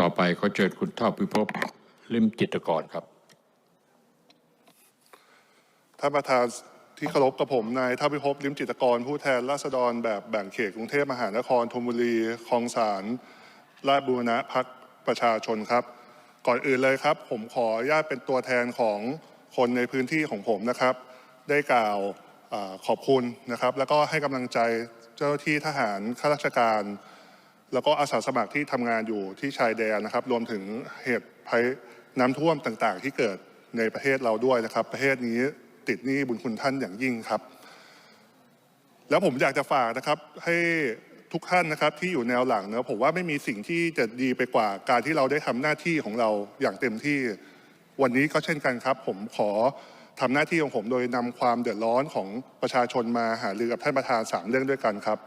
ต่อไปเขาเชิญคุณท่าพิภพลิมจิตกรครับ ท่านประธานที่เคารพกับผมนายท่าพิภพลิมจิตกร ผู้แทนราษฎรแบบแบ่งเขตกรุงเทพมหานครธนบุรีคลองสารราชบูรณะพักประชาชนครับ ก่อนอื่นเลยครับ ผมขออนุญาตเป็นตัวแทนของคนในพื้นที่ของผมนะครับ ได้กล่าวอขอบคุณนะครับ แล้วก็ให้กำลังใจเจ้าหน้าที่ทหารข้าราชการ แล้วก็อาสาสมัครที่ทำงานอยู่ที่ชายแดนนะครับ รวมถึงเหตุภัยน้ำท่วมต่างๆ ที่เกิดในประเทศเราด้วยนะครับ ประเทศนี้ติดหนี้บุญคุณท่านอย่างยิ่งครับ แล้วผมอยากจะฝากนะครับให้ทุกท่านนะครับที่อยู่แนวหลังเนะผมว่าไม่มีสิ่งที่จะดีไปกว่าการที่เราได้ทำหน้าที่ของเราอย่างเต็มที่วันนี้ก็เช่นกันครับ ผมขอ ทำหน้าที่ของผมโดยนำความเดือดร้อนของประชาชนมาหารือกับท่านประธานสามเรื่องด้วยกันครับ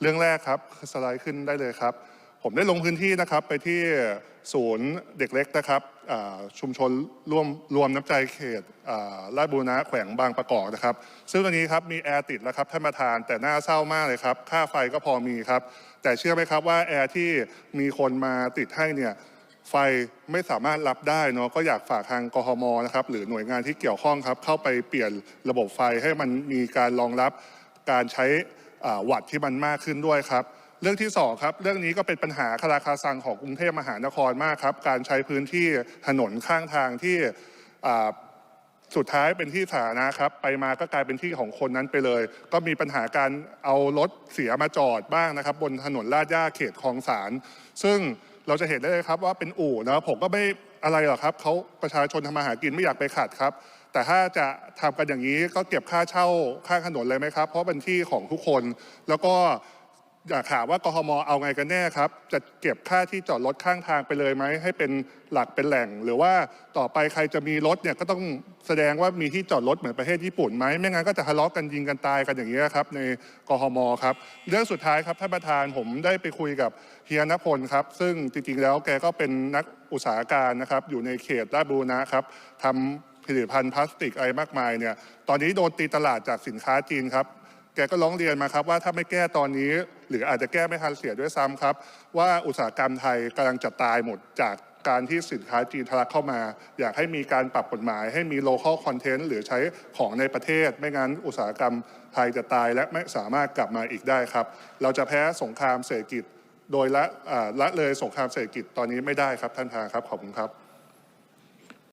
เรื่องแรกครับสไลด์ขึ้นได้เลยครับ ผมได้ลงพื้นที่นะครับไปที่ศูนย์เด็กเล็กนะครับชุมชนร่วมรวมน้ำใจเขตลาดบูรณะแขวงบางประกอบนะครับ ซึ่งตอนนี้ครับมีแอร์ติดแล้วครับท่านประธานแต่น่าเศร้ามากเลยครับ ค่าไฟก็พอมีครับ แต่เชื่อไหมครับว่าแอร์ที่มีคนมาติดให้เนี่ย ไฟไม่สามารถรับได้เนาะก็อยากฝากทางกหมนะครับหรือหน่วยงานที่เกี่ยวข้องครับเข้าไปเปลี่ยนระบบไฟให้มันมีการรองรับการใช้วัตที่มันมากขึ้นด้วยครับ เรื่องที่สองครับ เรื่องนี้ก็เป็นปัญหาคาราคาซังของกรุงเทพมหานครมากครับ การใช้พื้นที่ถนนข้างทางที่สุดท้ายเป็นที่สาธารณะครับ ไปมาก็กลายเป็นที่ของคนนั้นไปเลย ก็มีปัญหาการเอารถเสียมาจอดบ้างนะครับ บนถนนลาดย่าเขตคลองสาร ซึ่ง เราจะเห็นได้เลยครับว่าเป็นอู่นะผมก็ไม่อะไรหรอกครับเขาประชาชนทำมาหากินไม่อยากไปขัดครับ แต่ถ้าจะทำกันอย่างนี้ก็เก็บค่าเช่าค่าถนนเลยไหมครับ เพราะเป็นที่ของทุกคนแล้วก็ อยากถามว่ากทมเอาไงกันแน่ครับ จะเก็บค่าที่จอดรถข้างทางไปเลยไหม ให้เป็นหลักเป็นแหล่ง หรือว่าต่อไปใครจะมีรถเนี่ยก็ต้องแสดงว่ามีที่จอดรถเหมือนประเทศญี่ปุ่นไหมไม่งั้นก็จะทะเลาะกันยิงกันตายกันอย่างนี้ยครับในกทมครับ เรื่องสุดท้ายครับท่านประธานผมได้ไปคุยกับเฮียนพลครับ ซึ่งจริงๆแล้วแกก็เป็นนักอุตสาหการนะครับอยู่ในเขตราชบูรณะครับทำผลิตภัณฑ์พลาสติกอะไรมากมายเนี่ยตอนนี้โดนตีตลาดจากสินค้าจีนครับ แกก็ร้องเรียนมาครับว่าถ้าไม่แก้ตอนนี้ หรืออาจจะแก้ไม่ทันเสียด้วยซ้ำครับ ว่าอุตสาหกรรมไทยกำลังจะตายหมดจากการที่สินค้าจีนทะลักเข้ามา อยากให้มีการปรับกฎหมาย ให้มี local content หรือใช้ของในประเทศ ไม่งั้นอุตสาหกรรมไทยจะตายและไม่สามารถกลับมาอีกได้ครับ เราจะแพ้สงครามเศรษฐกิจ โดยละละเลยสงครามเศรษฐกิจตอนนี้ไม่ได้ครับท่านประธานครับขอบคุณครับ